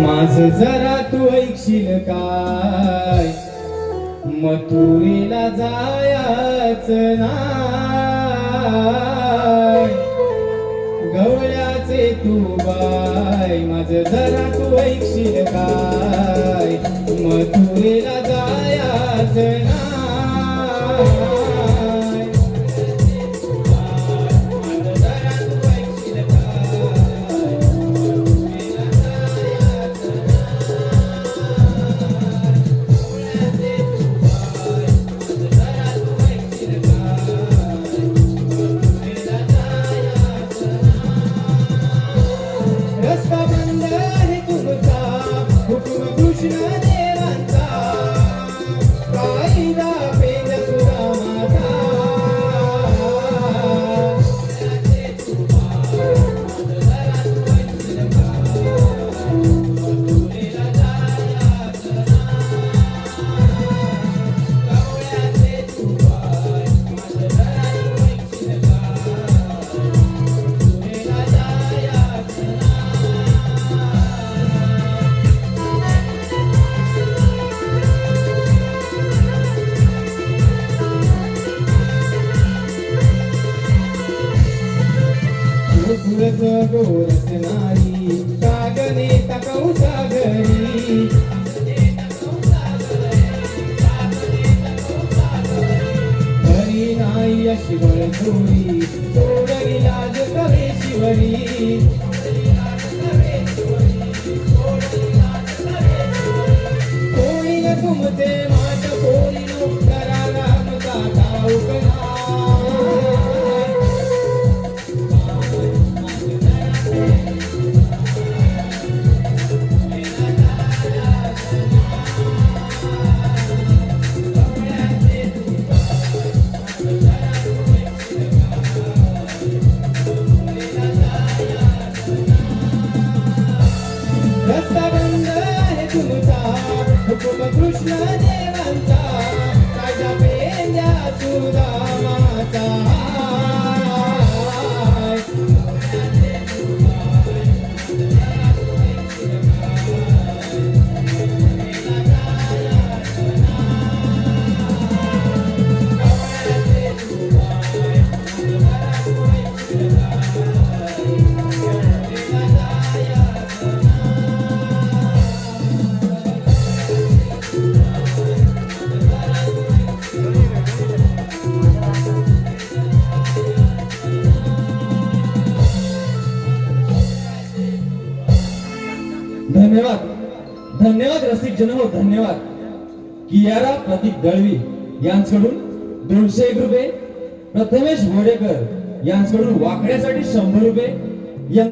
माझ जरा तू ऐकशील काय? मथुरीला जायाच नाय. गवळ्याचे तू बाय माझ जरा तू ऐकशील काय? मथुरीला जायाच नाय. गोकुळच गोरस नारी तकऊ सागरी हरी नाही अशी सोडली लाज शिवरी कोणी न तुमचे मा रस्ता आहे तुमचा हुकुम कृष्ण देवांचा. कायदा पेंद्या सुदामाचा धन्यवाद. धन्यवाद रसिक जन हो धन्यवाद. कियारा प्रतीक दळवी यांच्याकडून दोनशे एक रुपये. प्रथमेश वडेकर यांच्याकडून वाकड्यासाठी शंभर रुपये.